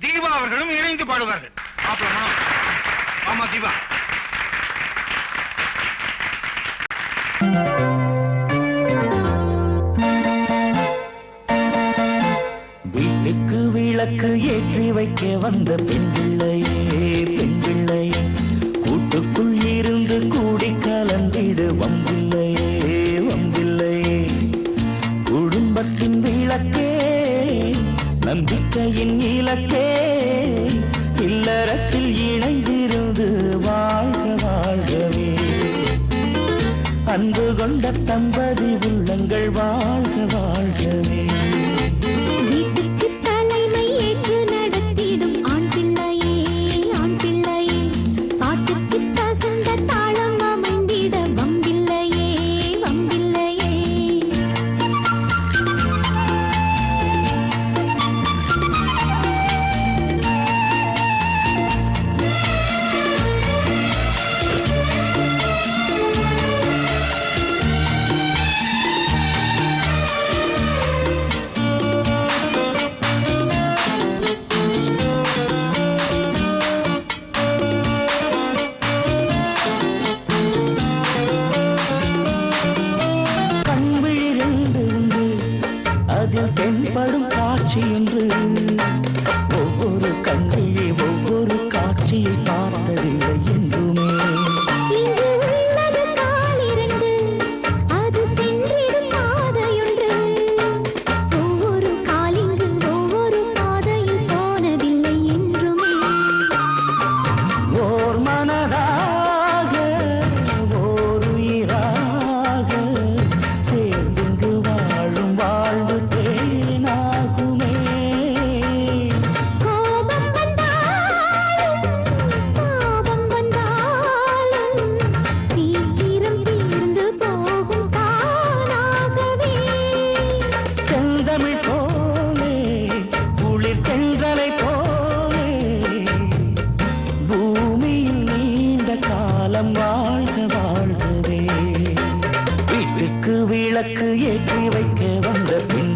தீபா அவர்களும் இணைந்து பாடுவார்கள். ஆமா தீபா. வீட்டுக்கு விளக்கு ஏற்றி வைக்க வந்த பெண் பிள்ளையே பெண் பிள்ளையே கூட்டுக்குள் இருந்து கூடி கலந்திடு வம்பில்லையே நம்பிக்கையின் இலக்கே இல்லறத்தில் இணைந்திருந்து வாழ்க வாழ்கவே. அன்பு கொண்ட தம்பதி உள்ளங்கள் வாழ்க. தென்படும் காட்சி என்று ஒவ்வொரு கண்ணிலே ஒவ்வொரு வளம் வாழ்க வாழ்கவே. வீட்டுக்கு விளக்கு ஏற்றி வைக்க வந்த பின்